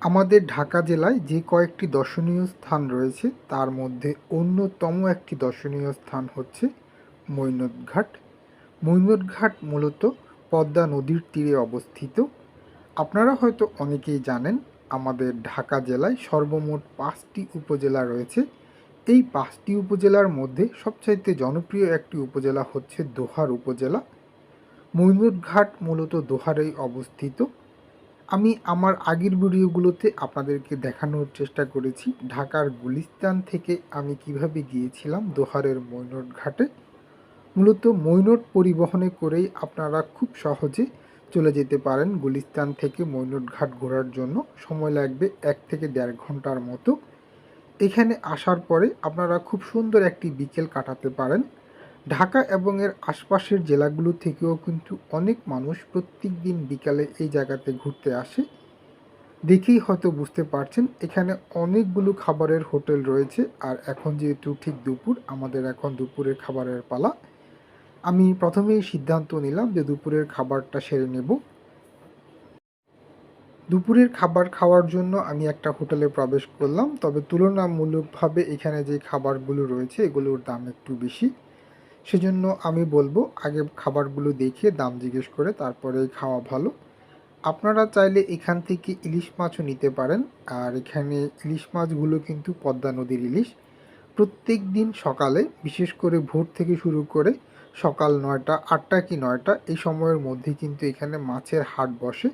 আমাদের ঢাকা জেলায় যে কয়েকটি দর্শনীয় স্থান রয়েছে, তার মধ্যে অন্যতম একটি দর্শনীয় স্থান হচ্ছে মৈনদঘাট মৈনদঘাট মূলত পদ্মা নদীর তীরে অবস্থিত। আপনারা হয়তো অনেকেই জানেন, আমাদের ঢাকা জেলায় সর্বমোট পাঁচটি উপজেলা রয়েছে। এই পাঁচটি উপজেলার মধ্যে সবচাইতে জনপ্রিয় একটি উপজেলা হচ্ছে দোহার উপজেলা। মৈনট ঘাট মূলত দোহারেই অবস্থিত। আমি আমার আগের ভিডিওগুলোতে আপনাদেরকে দেখানোর চেষ্টা করেছি। ঢাকার গুলিস্তান থেকে আমি কীভাবে গিয়েছিলাম দোহারের মৈনট ঘাটে। মূলত মৈনট পরিবহনে করেই আপনারা খুব সহজে চলে যেতে পারেন গুলিস্তান থেকে মৈনট ঘাট ঘোরার জন্য। সময় লাগবে এক থেকে দেড় ঘণ্টার মতো। এখানে আসার পরে আপনারা খুব সুন্দর একটি বিকেল কাটাতে পারেন। ঢাকা এবং এর আশপাশের জেলাগুলো থেকেও কিন্তু অনেক মানুষ প্রত্যেক দিন বিকালে এই জায়গাতে ঘুরতে আসে। দেখেই হয়তো বুঝতে পারছেন, এখানে অনেকগুলো খাবারের হোটেল রয়েছে। আর এখন যেহেতু ঠিক দুপুর, আমাদের এখন দুপুরের খাবারের পালা। আমি প্রথমেই সিদ্ধান্ত নিলাম যে দুপুরের খাবারটা সেরে নেব। দুপুরের খাবার খাওয়ার জন্য আমি একটা হোটেলে প্রবেশ করলাম। তবে তুলনামূলকভাবে এখানে যে খাবারগুলো রয়েছে, এগুলোর দাম একটু বেশি। সেজন্য আমি বলব, আগে খাবারগুলো দেখে দাম জিজ্ঞেস করে তারপরে খাওয়া ভালো। আপনারা চাইলে এখান থেকে ইলিশ মাছও নিতে পারেন। আর এখানে ইলিশ মাছগুলো কিন্তু পদ্মা নদীর ইলিশ। প্রত্যেক দিন সকালে, বিশেষ করে ভোর থেকে শুরু করে সকাল নয়টা, আটটা কি নয়টা, এই সময়ের মধ্যে কিন্তু এখানে মাছের হাট বসে।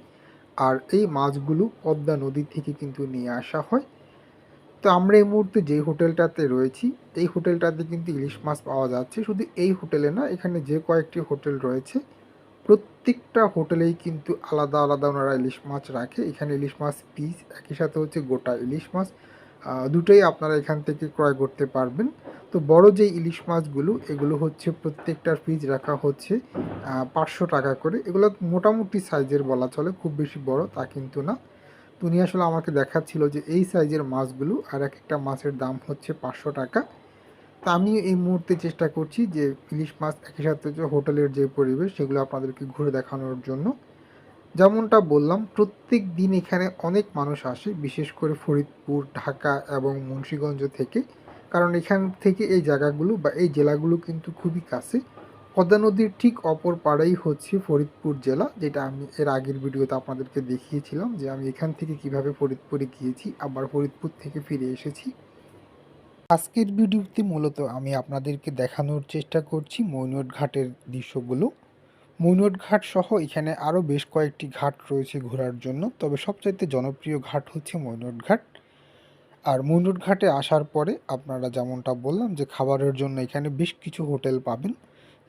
আর এই মাছগুলো পদ্মা নদী থেকে কিন্তু নিয়ে আসা হয়। তো আমরা এই মুহূর্তে যে হোটেলটাতে রয়েছি, এই হোটেলটাতে কিন্তু ইলিশ মাছ পাওয়া যাচ্ছে। শুধু এই হোটেলে না, এখানে যে কয়েকটি হোটেল রয়েছে, প্রত্যেকটা হোটেলেই কিন্তু আলাদা আলাদা ওনারা ইলিশ মাছ রাখে। এখানে ইলিশ মাছ পিস একই সাথে হচ্ছে গোটা ইলিশ মাছ। দুটোই আপনারা এখান থেকে ক্রয় করতে পারবেন। তো বড় যে ইলিশ মাছগুলো, এগুলো হচ্ছে প্রত্যেকটার পিস রাখা হচ্ছে পাঁচশো টাকা করে। এগুলো মোটামুটি সাইজের বলা চলে, খুব বেশি বড় তা কিন্তু না। তো উনি আসলে আমাকে দেখাচ্ছিল যে এই সাইজের মাছগুলো আর এক একটা মাছের দাম হচ্ছে পাঁচশো টাকা। তা আমি এই মুহূর্তে চেষ্টা করছি যে ইলিশ মাছ একই সাথে যে হোটেলের যে পরিবেশ সেগুলো আপনাদেরকে ঘুরে দেখানোর জন্য। যেমনটা বললাম, প্রত্যেক দিন এখানে অনেক মানুষ আসে, বিশেষ করে ফরিদপুর, ঢাকা এবং মুন্সীগঞ্জ থেকে। কারণ এখান থেকে এই জায়গাগুলো বা এই জেলাগুলো কিন্তু খুবই কাছে। পদ্মা নদীর ঠিক অপর পাড়াই হচ্ছে ফরিদপুর জেলা, যেটা আমি এর আগের ভিডিওতে আপনাদেরকে দেখিয়েছিলাম যে আমি এখান থেকে কীভাবে ফরিদপুরে গিয়েছি, আবার ফরিদপুর থেকে ফিরে এসেছি। আজকের ভিডিওতে মূলত আমি আপনাদেরকে দেখানোর চেষ্টা করছি মৈনট ঘাটের দৃশ্যগুলো। মৈনট ঘাট সহ এখানে আরও বেশ কয়েকটি ঘাট রয়েছে ঘোরার জন্য, তবে সবচাইতে জনপ্রিয় ঘাট হচ্ছে মৈনট ঘাট। আর মৈনট ঘাটে আসার পরে আপনারা যেমনটা বললাম যে খাবারের জন্য এখানে বেশ কিছু হোটেল পাবেন।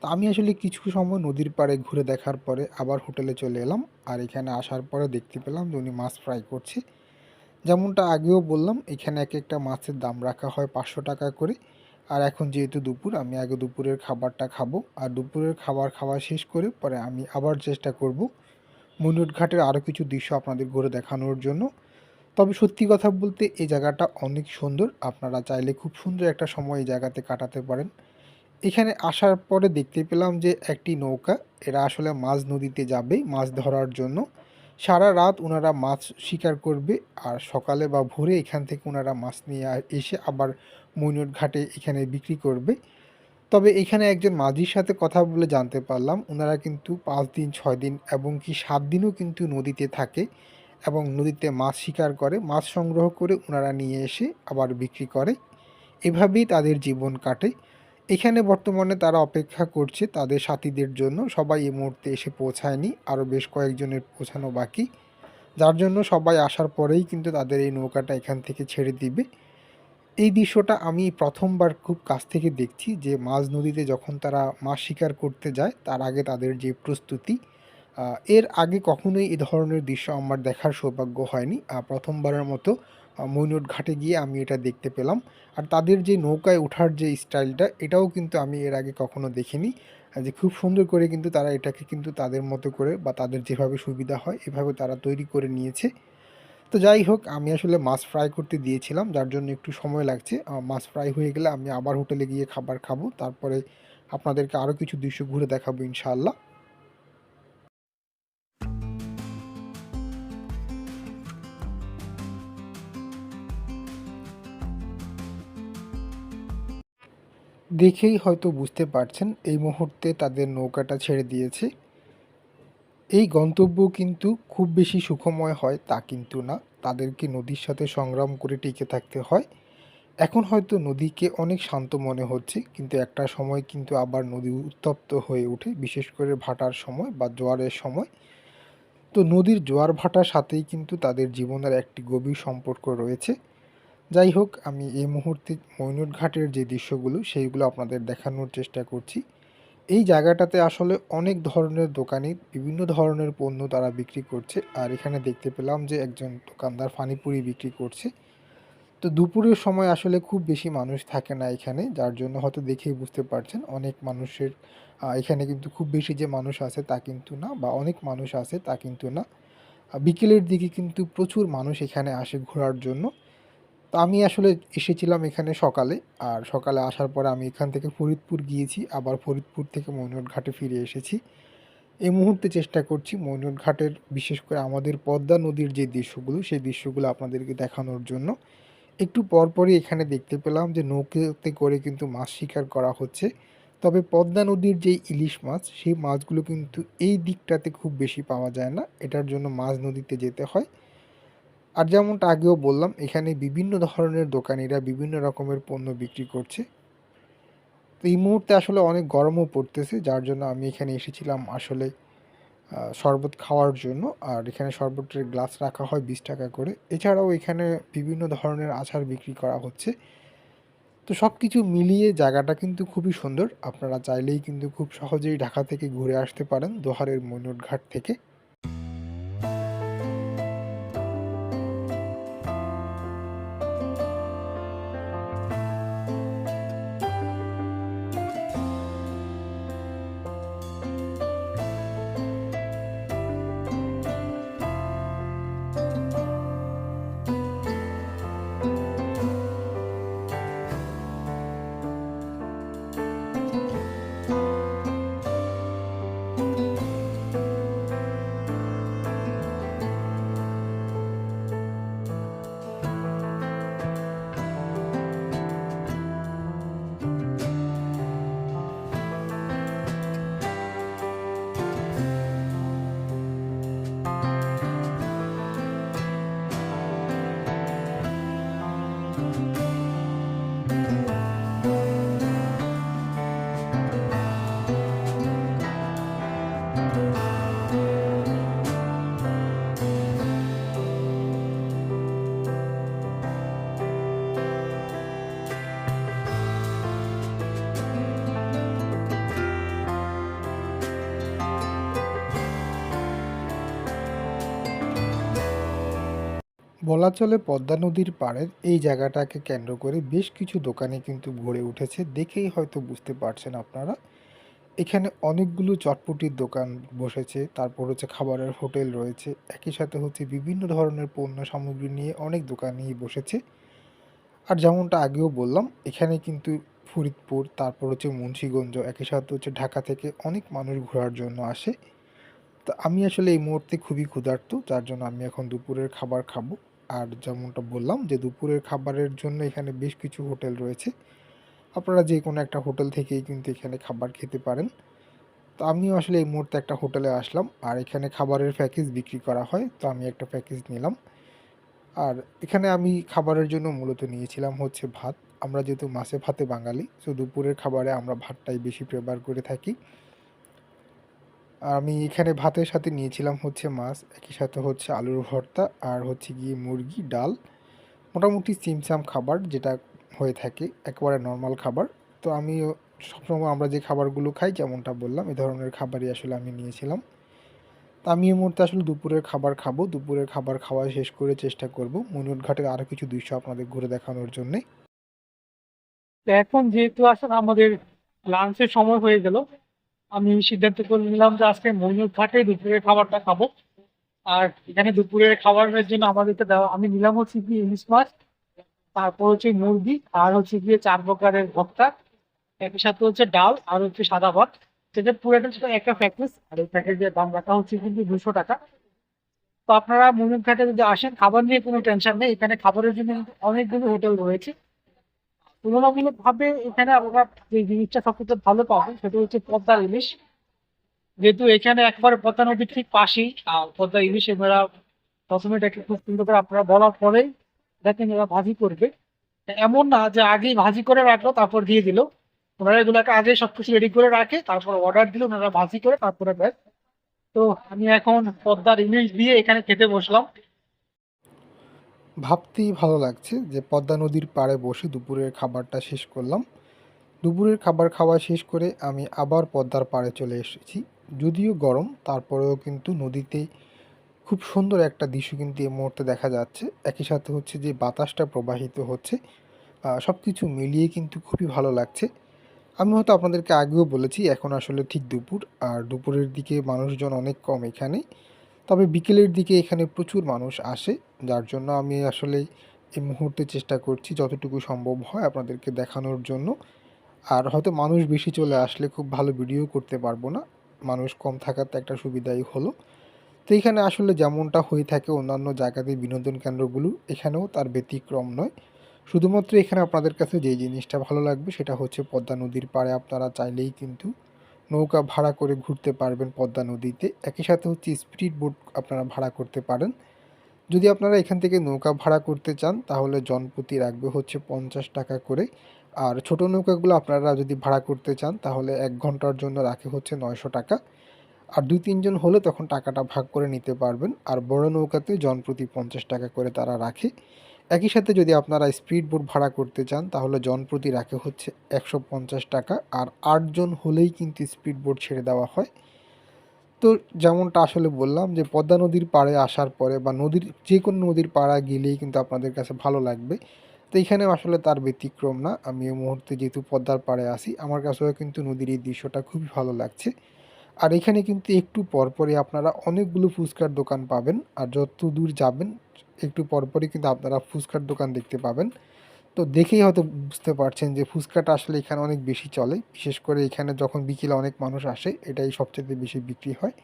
তো আমি আসলে কিছু সময় নদীর পাড়ে ঘুরে দেখার পরে আবার হোটেলে চলে এলাম। আর এখানে আসার পরে দেখতে পেলাম যে উনি মাছ ফ্রাই করছে। যেমনটা আগেও বললাম, এখানে এক একটা মাছের দাম রাখা হয় পাঁচশো টাকা করে। আর এখন যেহেতু দুপুর, আমি আগে দুপুরের খাবারটা খাব। আর দুপুরের খাবার খাওয়া শেষ করে পরে আমি আবার চেষ্টা করব মনুট ঘাটের আরও কিছু দৃশ্য আপনাদের ঘুরে দেখানোর জন্য। তবে সত্যি কথা বলতে এই জায়গাটা অনেক সুন্দর। আপনারা চাইলে খুব সুন্দর একটা সময় এই জায়গাতে কাটাতে পারেন। এখানে আসার পরে দেখতে পেলাম যে একটি নৌকা, এরা আসলে মাছ নদীতে যাবে মাছ ধরার জন্য। সারা রাত ওনারা মাছ শিকার করবে আর সকালে বা ভোরে এখান থেকে ওনারা মাছ নিয়ে এসে আবার মৈনট ঘাটে এখানে বিক্রি করবে। তবে এখানে একজন মাঝির সাথে কথা বলে জানতে পারলাম ওনারা কিন্তু পাঁচ দিন, ছয় দিন এবং কি সাত দিনও কিন্তু নদীতে থাকে এবং নদীতে মাছ শিকার করে, মাছ সংগ্রহ করে ওনারা নিয়ে এসে আবার বিক্রি করে। এভাবেই তাদের জীবন কাটে। এখানে বর্তমানে তারা অপেক্ষা করছে তাদের সাথীদের জন্য। সবাই এই মুহূর্তে এসে পৌঁছায়নি। আরও বেশ কয়েকজনের পৌঁছানো বাকি। যার জন্য সবাই আসার পরেই কিন্তু তাদের এই নৌকাটা এখান থেকে ছেড়ে দিবে। এই দৃশ্যটা আমি প্রথমবার খুব কাছ থেকে দেখছি যে মাঝ নদীতে যখন তারা মাছ শিকার করতে যায়, তার আগে তাদের যে প্রস্তুতি এর আগে কখনোই এ ধরনের দৃশ্য আমার দেখার সৌভাগ্য হয়নি। প্রথমবারের মতো মৈনট ঘাটে গিয়ে আমি এটা দেখতে পেলাম। আর তাদের যে নৌকায় ওঠার যে স্টাইলটা, এটাও কিন্তু আমি এর আগে কখনো দেখিনি। যে খুব সুন্দর করে কিন্তু তারা এটাকে কিন্তু তাদের মতো করে বা তাদের যেভাবে সুবিধা হয়, এভাবে তারা তৈরি করে নিয়েছে। তো যাই হোক, আমি আসলে মাছ ফ্রাই করতে দিয়েছিলাম, যার জন্য একটু সময় লাগছে। মাছ ফ্রাই হয়ে গেলে আমি আবার হোটেলে গিয়ে খাবার খাব। তারপরে আপনাদেরকে আরও কিছু দৃশ্য ঘুরে দেখাবো ইনশাআল্লাহ। দেখেই হয়তো বুঝতে পারছেন, এই মুহূর্তে তাদের নৌকাটা ছেড়ে দিয়েছে। এই গন্তব্য কিন্তু খুব বেশি সুখময় হয় তা কিন্তু না। তাদেরকে নদীর সাথে সংগ্রাম করে টিকে থাকতে হয়। এখন হয়তো নদীকে অনেক শান্ত মনে হচ্ছে, কিন্তু একটা সময় কিন্তু আবার নদী উত্তপ্ত হয়ে ওঠে, বিশেষ করে ভাটার সময় বা জোয়ারের সময়। তো নদীর জোয়ার ভাটার সাথেই কিন্তু তাদের জীবনের একটি গভীর সম্পর্ক রয়েছে। যাই হোক, আমি এই মুহূর্তে মৈনট ঘাটের যে দৃশ্যগুলো, সেইগুলো আপনাদের দেখানোর চেষ্টা করছি। এই জায়গাটাতে আসলে অনেক ধরনের দোকানে, বিভিন্ন ধরনের পণ্য তারা বিক্রি করছে। আর এখানে দেখতে পেলাম যে একজন দোকানদার পানিপুরি বিক্রি করছে। তো দুপুরের সময় আসলে খুব বেশি মানুষ থাকে না এখানে, যার জন্য হয়তো দেখেই বুঝতে পারছেন, অনেক মানুষের এখানে কিন্তু খুব বেশি যে মানুষ আছে তা কিন্তু না, বা অনেক মানুষ আছে তা কিন্তু না। বিকেলের দিকে কিন্তু প্রচুর মানুষ এখানে আসে ঘোরার জন্য। তো আমি আসলে এসেছিলাম এখানে সকালে। আর সকালে আসার পরে আমি এখান থেকে ফরিদপুর গিয়েছি। আবার ফরিদপুর থেকে মৈনট ঘাটে ফিরে এসেছি। এই মুহূর্তে চেষ্টা করছি মৈনট ঘাটের বিশেষ করে আমাদের পদ্মা নদীর যে দৃশ্যগুলো, সেই দৃশ্যগুলো আপনাদেরকে দেখানোর জন্য। একটু পরপরই এখানে দেখতে পেলাম যে নৌকাতে করে কিন্তু মাছ শিকার করা হচ্ছে। তবে পদ্মা নদীর যে ইলিশ মাছ, সেই মাছগুলো কিন্তু এই দিকটাতে খুব বেশি পাওয়া যায় না। এটার জন্য মাছ নদীতে যেতে হয়। আর যেমনটা আগেও বললাম, এখানে বিভিন্ন ধরনের দোকানিরা বিভিন্ন রকমের পণ্য বিক্রি করছে। তো এই মুহূর্তে আসলে অনেক গরমও পড়তেছে, যার জন্য আমি এখানে এসেছিলাম আসলে শরবত খাওয়ার জন্য। আর এখানে শরবতের গ্লাস রাখা হয় বিশ টাকা করে। এছাড়াও এখানে বিভিন্ন ধরনের আচার বিক্রি করা হচ্ছে। তো সব কিছু মিলিয়ে জায়গাটা কিন্তু খুবই সুন্দর। আপনারা চাইলেই কিন্তু খুব সহজেই ঢাকা থেকে ঘুরে আসতে পারেন দোহারের মৈনট ঘাট থেকে। বলা চলে পদ্মা নদীর পাড়ের এই জায়গাটাকে কেন্দ্র করে বেশ কিছু দোকানে কিন্তু গড়ে উঠেছে, দেখেই হয়তো বুঝতে পারছেন আপনারা। এখানে অনেকগুলো চটপটির দোকান বসেছে, তারপর হচ্ছে খাবারের হোটেল রয়েছে, একই সাথে হচ্ছে বিভিন্ন ধরনের পণ্য সামগ্রী নিয়ে অনেক দোকানই বসেছে। আর যেমনটা আগেও বললাম, এখানে কিন্তু ফরিদপুর, তারপর হচ্ছে মুন্সীগঞ্জ, একই সাথে হচ্ছে ঢাকা থেকে অনেক মানুষ ঘোরার জন্য আসে। তো আমি আসলে এই মুহূর্তে খুবই ক্ষুধার্ত, যার জন্য আমি এখন দুপুরের খাবার খাব। আর যেমনটা বললাম যে, দুপুরের খাবারের জন্য এখানে বেশ কিছু হোটেল রয়েছে। আপনারা যে কোনো একটা হোটেল থেকেই কিন্তু এখানে খাবার খেতে পারেন। তো আমিও আসলে এই মুহূর্তে একটা হোটেলে আসলাম। আর এখানে খাবারের প্যাকেজ বিক্রি করা হয়। তো আমি একটা প্যাকেজ নিলাম। আর এখানে আমি খাবারের জন্য মূলত নিয়েছিলাম হচ্ছে ভাত। আমরা যেহেতু মাছে ভাতে বাঙালি সো দুপুরের খাবারে আমরা ভাতটাই বেশি প্রেফার করে থাকি। আমি এখানে ভাতের সাথে নিয়েছিলাম হচ্ছে মাছ, একই সাথে হচ্ছে আলুর ভর্তা আর হচ্ছে গিয়ে মুরগি, ডাল, মোটামুটি সিমসাম খাবার যেটা হয়ে থাকে, একেবারে নর্মাল খাবার। তো আমি সবসময় আমরা যে খাবারগুলো খাই যেমনটা বললাম, এ ধরনের খাবারই আসলে আমি নিয়েছিলাম। তা আমি এই মুহূর্তে আসলে দুপুরের খাবার খাব, দুপুরের খাবার খাওয়া শেষ করে চেষ্টা করব। মনিউর ঘাটের আরও কিছু দৃশ্য আপনাদের ঘুরে দেখানোর জন্যে। এখন যেহেতু আসলে আমাদের লাঞ্চের সময় হয়ে গেল আমি সিদ্ধান্ত করে নিলাম যে আজকে ময়ূর ঘাটে দুপুরের খাবারটা খাব। আর এখানে দুপুরের খাবারের জন্য আমাদেরকে দেওয়া, আমি নিলাম হচ্ছে কি ইলিশ মাছ, তারপর হচ্ছে মুরগি, আর হচ্ছে গিয়ে চার প্রকারের ভর্তা একই সাথে হচ্ছে ডাল, আর হচ্ছে সাদা ভাত। সেটা পুরোটা ছিল একটা প্যাকেজ আর এই প্যাকেজের দাম রাখা হচ্ছে কিন্তু দুশো টাকা। তো আপনারা ময়ূর ঘাটে যদি আসেন, খাবার নিয়ে কোনো টেনশন নেই। এখানে খাবারের জন্য অনেকগুলো হোটেল রয়েছে। তুলনামূলকভাবে এখানে আমরা যে জিনিসটা সবথেকে ভালো পাবো, সেটা হচ্ছে পদ্মার ইলিশ। যেহেতু এখানে একবার পদ্মা নদীর ঠিক পাশেই, আর পদ্মা ইলিশ এরা প্রথমে এটাকে খুব সুন্দর করে আপনারা বলার পরেই দেখেন এরা ভাজি করবে। এমন না যে আগেই ভাজি করে রাখল, তারপর দিয়ে দিল। ওনারা এগুলোকে আগে সবকিছু রেডি করে রাখে, তারপর অর্ডার দিল, ওনারা ভাজি করে তারপরে দেয়। তো আমি এখন পদ্মার ইলিশ দিয়ে এখানে খেতে বসলাম। ভাবতেই ভালো লাগছে যে পদ্মা নদীর পাড়ে বসে দুপুরের খাবারটা শেষ করলাম। দুপুরের খাবার খাওয়া শেষ করে আমি আবার পদ্মার পাড়ে চলে এসেছি। যদিও গরম, তারপরেও কিন্তু নদীতে খুব সুন্দর একটা দৃশ্য কিন্তু এই মুহূর্তে দেখা যাচ্ছে। একই সাথে হচ্ছে যে বাতাসটা প্রবাহিত হচ্ছে সব কিছু মিলিয়ে কিন্তু খুবই ভালো লাগছে। আমি হয়তো আপনাদেরকে আগেও বলেছি, এখন আসলে ঠিক দুপুর, আর দুপুরের দিকে মানুষজন অনেক কম এখানে। তবে বিকেলের দিকে এখানে প্রচুর মানুষ আসে, যার জন্য আমি আসলে এই মুহূর্তে চেষ্টা করছি যতটুকু সম্ভব হয় আপনাদেরকে দেখানোর জন্য। আর হয়তো মানুষ বেশি চলে আসলে খুব ভালো ভিডিও করতে পারব না, মানুষ কম থাকাতে একটা সুবিধাই হলো। তো এখানে আসলে যেমনটা হয়ে থাকে অন্যান্য জায়গাতে বিনোদন কেন্দ্রগুলো, এখানেও তার ব্যতিক্রম নয়। শুধুমাত্র এখানে আপনাদের কাছে যে জিনিসটা ভালো লাগবে সেটা হচ্ছে পদ্মা নদীর পাড়ে আপনারা চাইলেই কিন্তু নৌকা ভাড়া করে ঘুরতে পারবেন পদ্মা নদীতে। একই সাথে হচ্ছে স্পিড বোট আপনারা ভাড়া করতে পারেন। যদি আপনারা এখান থেকে নৌকা ভাড়া করতে চান, তাহলে জনপ্রতি রাখবে হচ্ছে পঞ্চাশ টাকা করে। আর ছোট নৌকাগুলো আপনারা যদি ভাড়া করতে চান, তাহলে এক ঘণ্টার জন্য রাখে হচ্ছে নয়শো টাকা। আর দুই, তিনজন হলে তখন টাকাটা ভাগ করে নিতে পারবেন। আর বড় নৌকাতে জনপ্রতি পঞ্চাশ টাকা করে তারা রাখে। একই সাথে যদি আপনারা স্পিড বোট ভাড়া করতে চান, তাহলে জনপ্রতি রাখে হচ্ছে একশো পঞ্চাশ টাকা। আর আটজন হলেই কিন্তু স্পিড বোট ছেড়ে দেওয়া হয়। তো যেমনটা আসলে বললাম যে, পদ্মা নদীর পাড়ে আসার পরে বা নদীর যে কোনো নদীর পাড়া গেলেই কিন্তু আপনাদের কাছে ভালো লাগবে। তো এখানে আসলে তার ব্যতিক্রম না। আমি এই মুহূর্তে যেহেতু পদ্মার পাড়ে আসি আমার কাছেও কিন্তু নদীর এই দৃশ্যটা খুবই ভালো লাগছে। আর এখানে কিন্তু একটু পরপরই আপনারা অনেকগুলো ফুচকার দোকান পাবেন। আর যত দূর যাবেন একটু পরপরই কিন্তু আপনারা ফুচকার দোকান দেখতে পাবেন। তো দেখেই হয়তো বুঝতে পারছেন যে ফুচকাটা আসলে এখানে অনেক বেশি চলে। বিশেষ করে এখানে যখন বিকেলে অনেক মানুষ আসে, এটাই সবচেয়ে বেশি বিক্রি হয়।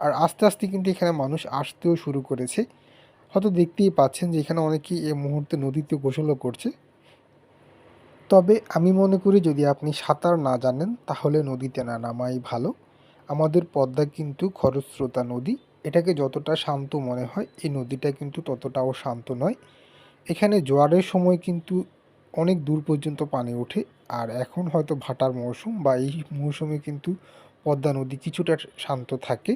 আর আস্তে আস্তে কিন্তু এখানে মানুষ আসতেও শুরু করেছে। হয়তো দেখতেই পাচ্ছেন যে এখানে অনেকেই এই মুহূর্তে নদীতে গোসলও করছে। তবে আমি মনে করি যদি আপনি সাঁতার না জানেন, তাহলে নদীতে না নামাই ভালো। আমাদের পদ্মা কিন্তু খরস্রোতা নদী। এটাকে যতটা শান্ত মনে হয়, এই নদীটা কিন্তু ততটাও শান্ত নয়। এখানে জোয়ারের সময় কিন্তু অনেক দূর পর্যন্ত পানি ওঠে, আর এখন হয়তো ভাটার মৌসুম বা এই মৌসুমে কিন্তু পদ্মা নদী কিছুটা শান্ত থাকে।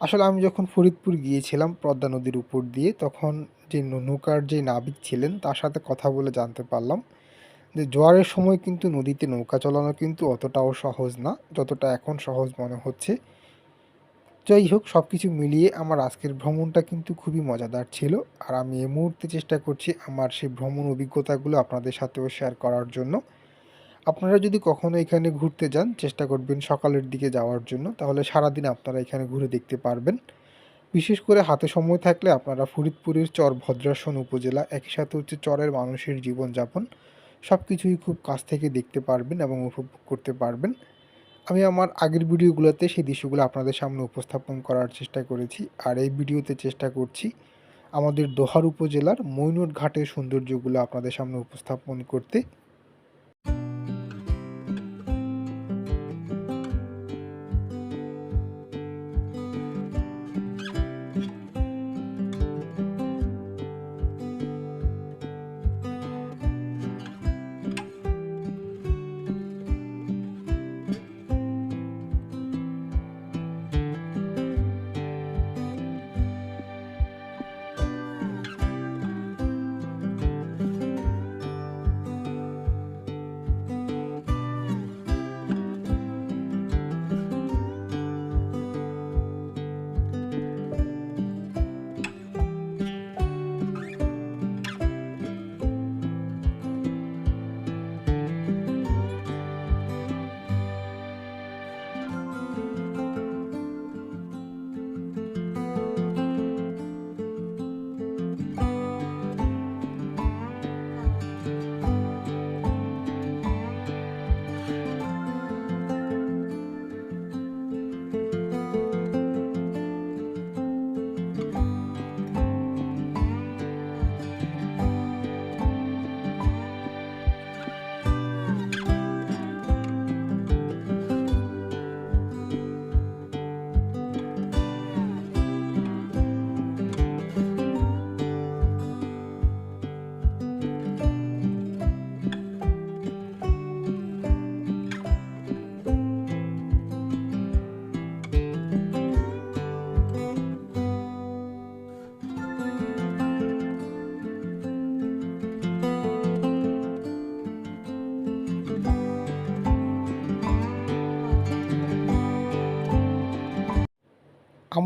আসলে আমি যখন ফরিদপুর গিয়েছিলাম পদ্মা নদীর উপর দিয়ে, তখন যে নৌকার যে নাবিক ছিলেন, তার সাথে কথা বলে জানতে পারলাম যে জোয়ারের সময় কিন্তু নদীতে নৌকা চালানো কিন্তু অতটাও সহজ না, যতটা এখন সহজ মনে হচ্ছে। যাই হোক সব কিছু মিলিয়ে আমার আজকের ভ্রমণটা কিন্তু খুবই মজাদার ছিল। আর আমি এই মুহূর্তে চেষ্টা করছি আমার সেই ভ্রমণ অভিজ্ঞতাগুলো আপনাদের সাথেও শেয়ার করার জন্য। আপনারা যদি কখনো এখানে ঘুরতে যান, চেষ্টা করবেন সকালের দিকে যাওয়ার জন্য। তাহলে সারাদিন আপনারা এখানে ঘুরে দেখতে পারবেন। বিশেষ করে হাতে সময় থাকলে আপনারা ফরিদপুরের চর ভদ্রাসন উপজেলা একই সাথে হচ্ছে চরের মানুষের জীবনযাপন সব কিছুই খুব কাছ থেকে দেখতে পারবেন এবং উপভোগ করতে পারবেন। আমি আমার আগের ভিডিওগুলোতে সেই দৃশ্যগুলো আপনাদের সামনে উপস্থাপন করার চেষ্টা করেছি। আর এই ভিডিওতে চেষ্টা করছি আমাদের দোহার উপজেলার মৈনট ঘাটের সৌন্দর্যগুলো আপনাদের সামনে উপস্থাপন করতে।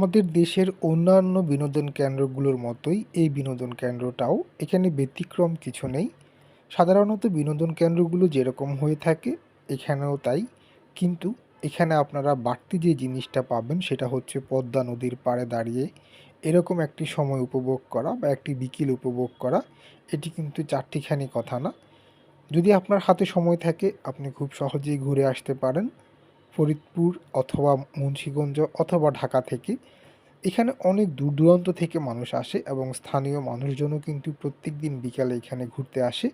আমাদের দেশের অন্যান্য বিনোদন কেন্দ্রগুলোর মতোই এই বিনোদন কেন্দ্রটাও এখানে ব্যতিক্রম কিছু নেই। সাধারণত বিনোদন কেন্দ্রগুলো যেরকম হয়ে থাকে, এখানেও তাই। কিন্তু এখানে আপনারা বাড়তি যে জিনিসটা পাবেন সেটা হচ্ছে পদ্মা নদীর পাড়ে দাঁড়িয়ে এরকম একটি সময় উপভোগ করা বা একটি বিকেল উপভোগ করা, এটি কিন্তু চারটিখানি কথা না। যদি আপনার হাতে সময় থাকে, আপনি খুব সহজেই ঘুরে আসতে পারেন। ফরিদপুর অথবা মুন্সীগঞ্জ অথবা ঢাকা থেকে, এখানে অনেক দূর দূরান্ত থেকে মানুষ আসে এবং স্থানীয় মানুষজনও কিন্তু প্রত্যেক দিন বিকালে এখানে ঘুরতে আসে।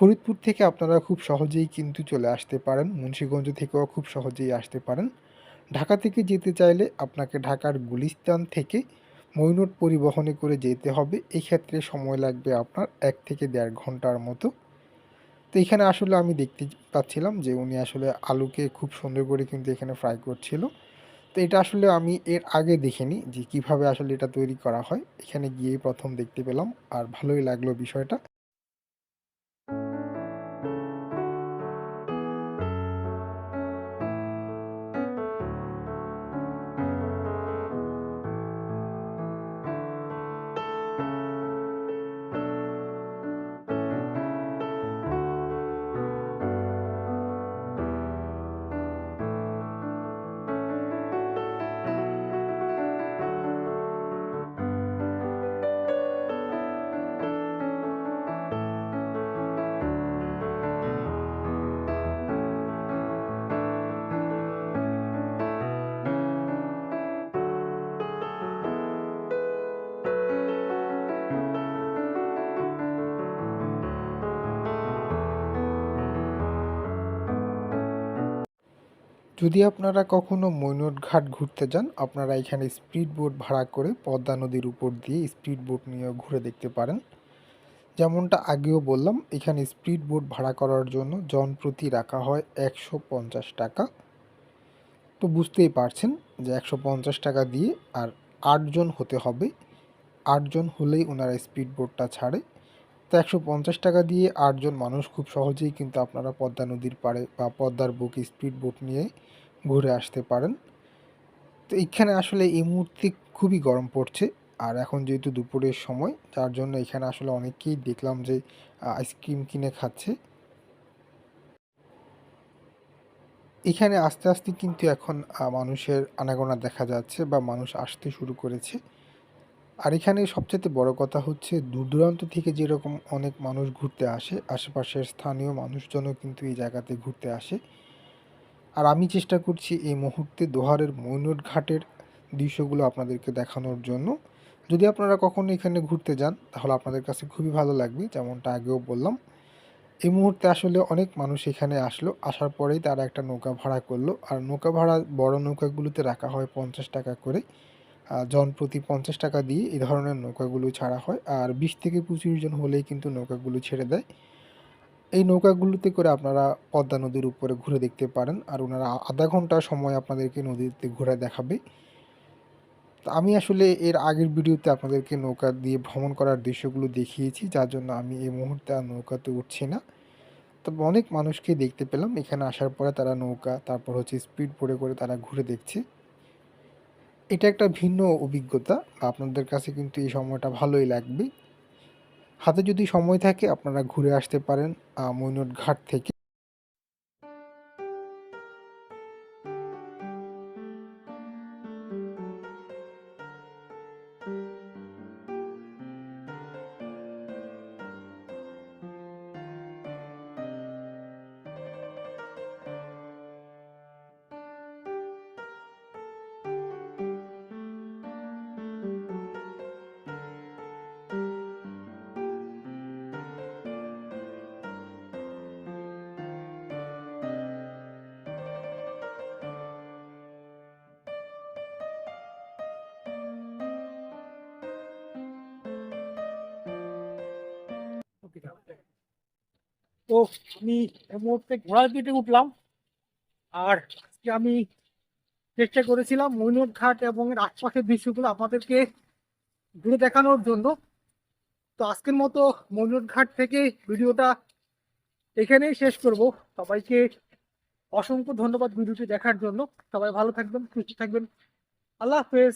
ফরিদপুর থেকে আপনারা খুব সহজেই কিন্তু চলে আসতে পারেন, মুন্সীগঞ্জ থেকেও খুব সহজেই আসতে পারেন। ঢাকা থেকে যেতে চাইলে আপনাকে ঢাকার গুলিস্তান থেকে মৈনট পরিবহনে করে যেতে হবে। এক্ষেত্রে সময় লাগবে আপনার এক থেকে দেড় ঘণ্টার মতো। তো এখানে আসলে আমি দেখতে পাচ্ছিলাম যে উনি আসলে আলুকে খুব সুন্দর করে কিন্তু এখানে ফ্রাই করছিল। তো এটা আসলে আমি এর আগে দেখিনি যে কীভাবে আসলে এটা তৈরি করা হয়। এখানে গিয়েই প্রথম দেখতে পেলাম আর ভালোই লাগল বিষয়টা। যদি আপনারা কখনো মৈনট ঘাট ঘুরতে যান, আপনারা এখানে স্পিড বোট ভাড়া করে পদ্মা নদীর উপর দিয়ে স্পিড বোট নিয়ে ঘুরে দেখতে পারেন। যেমনটা আগেও বললাম, এখানে স্পিড বোট ভাড়া করার জন্য জন প্রতি রাখা হয় একশো পঞ্চাশ টাকা। তো বুঝতেই পারছেন যে একশো পঞ্চাশ টাকা দিয়ে আর আটজন হতে হবে। আটজন হলেই ওনারা স্পিড বোটটা ছাড়ে। তো একশো পঞ্চাশ টাকা দিয়ে আটজন মানুষ খুব সহজেই কিন্তু আপনারা পদ্মা নদীর পাড়ে বা পদ্মার বুকে স্পিড বোট নিয়ে ঘুরে আসতে পারেন। তো এখানে আসলে এই মুহূর্তে খুবই গরম পড়ছে। আর এখন যেহেতু দুপুরের সময়, যার জন্য এখানে আসলে অনেকেই দেখলাম যে আইসক্রিম কিনে খাচ্ছে। এখানে আস্তে আস্তে কিন্তু এখন মানুষের আনাগোনা দেখা যাচ্ছে বা মানুষ আসতে শুরু করেছে। আর এখানে সবচেয়ে বড় কথা হচ্ছে দূর দূরান্ত থেকে যেরকম অনেক মানুষ ঘুরতে আসে, আশেপাশের স্থানীয় মানুষজনও কিন্তু এই জায়গাতে ঘুরতে আসে। আর আমি চেষ্টা করছি এই মুহূর্তে দোহারের মৈনট ঘাটের দৃশ্যগুলো আপনাদেরকে দেখানোর জন্য। যদি আপনারা কখনো এখানে ঘুরতে যান, তাহলে আপনাদের কাছে খুবই ভালো লাগবে, যেমনটা আগেও বললাম। এই মুহূর্তে আসলে অনেক মানুষ এখানে আসলো, আসার পরেই তারা একটা নৌকা ভাড়া করল। আর নৌকা ভাড়া, বড় নৌকাগুলোতে রাখা হয় পঞ্চাশ টাকা করে। জন প্রতি পঞ্চাশ টাকা দিয়ে এই ধরনের নৌকাগুলো ছাড়া হয়। আর বিশ থেকে পঁচিশ জন হলেই কিন্তু নৌকাগুলো ছেড়ে দেয়। এই নৌকাগুলোতে করে আপনারা পদ্মা নদীর উপরে ঘুরে দেখতে পারেন আর ওনারা আধা ঘণ্টা সময় আপনাদেরকে নদীতে ঘুরে দেখাবে। আমি আসলে এর আগের ভিডিওতে আপনাদেরকে নৌকা দিয়ে ভ্রমণ করার দৃশ্যগুলো দেখিয়েছি, যার জন্য আমি এই মুহূর্তে আর নৌকাতে উঠছি না। তবে অনেক মানুষকে দেখতে পেলাম, এখানে আসার পরে তারা নৌকা, তারপর হচ্ছে স্পিড বোটে করে তারা ঘুরে দেখছে। এটা একটা ভিন্ন অভিজ্ঞতা। আপনাদের কাছে কিন্তু এই সময়টা ভালোই লাগবে। হাতে যদি সময় থাকে, আপনারা ঘুরে আসতে পারেন মৈনট ঘাট থেকে। তো আমি এই মুহূর্তে ঘোড়ার পিঠে উঠলাম। আর আজকে আমি চেষ্টা করেছিলাম মৈনট ঘাট এবং এর আশপাশের দৃশ্যগুলো আপনাদেরকে ঘুরে দেখানোর জন্য। তো আজকের মতো মৈনট ঘাট থেকে ভিডিওটা এখানেই শেষ করব। সবাইকে অসংখ্য ধন্যবাদ ভিডিওটি দেখার জন্য। সবাই ভালো থাকবেন, সুস্থ থাকবেন। আল্লাহ হাফেজ।